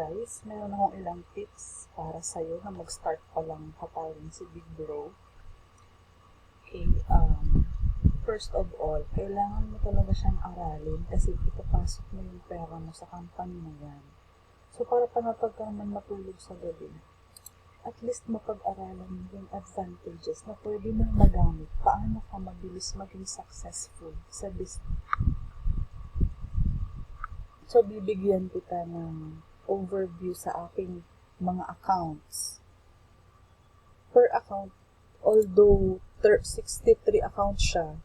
guys, meron akong ilang tips para sa'yo na mag-start pa lang hatarin si Big Bro. Okay, um, first of all, kailangan mo talaga siyang aralin kasi ipapasok mo yung pera mo sa company na yan. So, para pa na pagka naman matulog sa gabi, at least mapag-aralan mo yung advantages na pwede mong magamit. Paano ka mabilis maging successful sa business. So, bibigyan kita ng overview sa aking mga accounts. Per account, although thir- 63 accounts siya,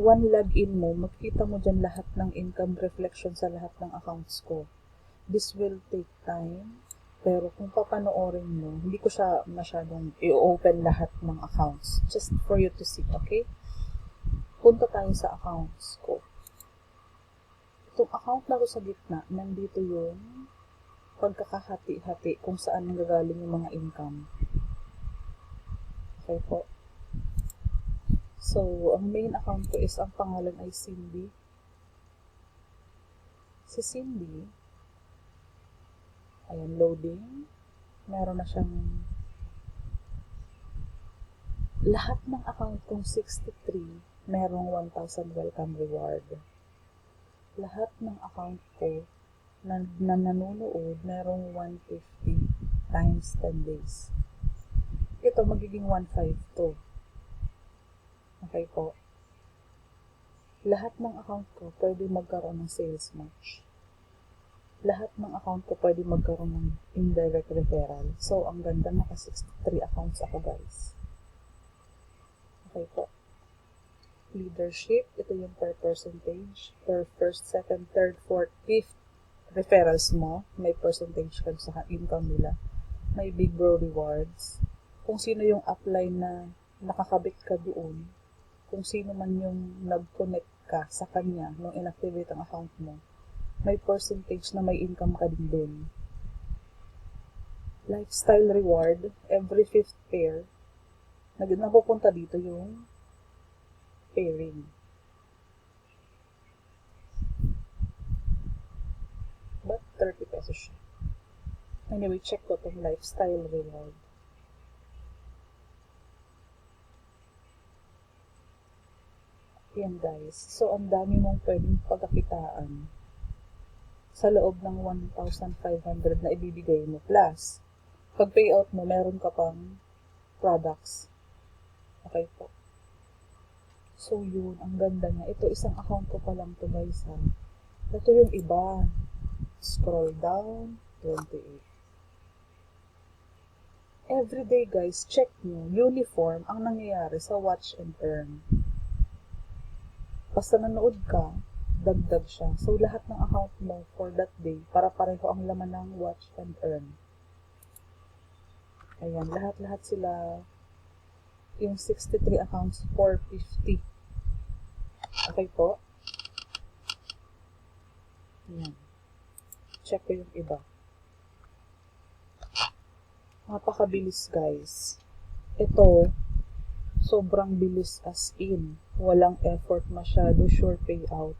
one login mo, makita mo dyan lahat ng income reflection sa lahat ng accounts ko. This will take time, pero kung papanoorin mo, hindi ko siya masyadong i-open lahat ng accounts. Just for you to see, okay? Punta tayo sa accounts ko. Itong account na ko sa gitna, nandito yung pagkakahati-hati kung saan nanggagaling yung mga income. Okay po. So, ang main account ko is, ang pangalan ay Cindy. Si Cindy, ayan, loading. Meron na siyang lahat ng account kong 63, merong 1,000 welcome reward. Lahat ng account ko na, na nanonood, merong 150 times 10 days. Ito, magiging 1.5 to. Okay po. Lahat ng account ko, pwede magkaroon ng sales match. Lahat ng account ko, pwede magkaroon ng indirect referral. So, ang ganda, naka 63 accounts ako, guys. Okay po. Leadership, ito yung per percentage. Per first, second, third, fourth, fifth referrals mo. May percentage ka sa income nila. May big bro rewards. Kung sino yung upline na nakakabit ka doon. Kung sino man yung nag-connect ka sa kanya nung inactivate ang account mo. May percentage na may income ka din doon. Lifestyle reward, every fifth pair, nag napupunta dito yung pairing. 30 pesos siya. Anyway, check ko tong lifestyle reward. Yan guys. So, ang dami mong pwedeng pagkakitaan sa loob ng 1,500 na ibibigay mo. Plus, pag payout mo, meron ka pang products. Okay po. So, yun. Ang ganda niya. Ito, isang account ko pa lang to guys ha. Ito yung iba. Scroll down. 28. Everyday guys, check nyo. Uniform ang nangyayari sa watch and earn. Basta nanood ka, dagdag siya. So, lahat ng account mo for that day, para pareho ang laman ng watch and earn. Ayan, lahat-lahat sila, yung 63 accounts, 450. Okay po? Ayan. Check ko yung iba. Napakabilis, guys. Ito, sobrang bilis as in. Walang effort masyado, sure payout.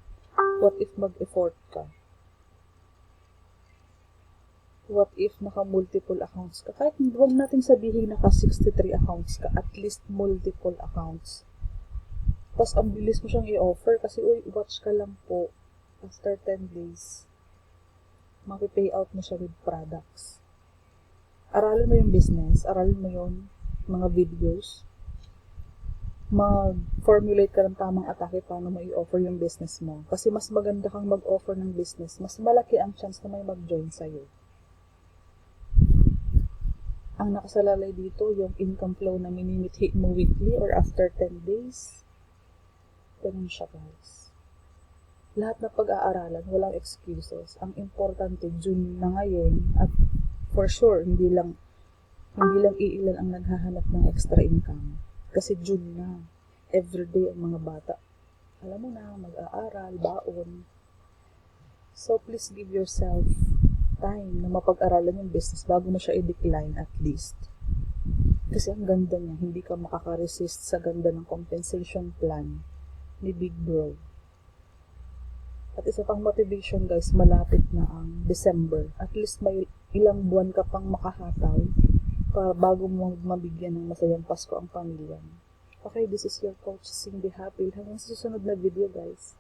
What if mag-effort ka? What if naka-multiple accounts ka? Kahit huwag natin sabihin naka-63 accounts ka, at least multiple accounts. Tapos ang bilis mo siyang i-offer kasi, uy, watch ka lang po. After 10 days, maki-pay out mo siya with products. Aralin mo yung business, aralin mo yung mga videos, mag-formulate ka ng tamang atake paano mo i-offer yung business mo. Kasi mas maganda kang mag-offer ng business, mas malaki ang chance na may mag-join sa'yo. Ang nakasalalay dito, yung income flow na minimithi mo weekly or after 10 days. Ganun siya guys. Lahat na pag-aaralan, walang excuses. Ang importante, June na ngayon at for sure, hindi lang hindi lang iilan ang naghahanap ng extra income. Kasi June na. Everyday ang mga bata. Alam mo na, mag-aaral, baon. So, please give yourself time na mapag-aralan yung business bago mo siya i-decline at least. Kasi ang ganda niya, hindi ka makaka-resist sa ganda ng compensation plan ni Big Bro. At isa pang motivation guys, malapit na ang December. At least may ilang buwan ka pang makahataw para bago mo mabigyan ng masayang Pasko ang pamilya mo. Okay, this is your coach Cindy Happy. Hanggang sa susunod na video guys.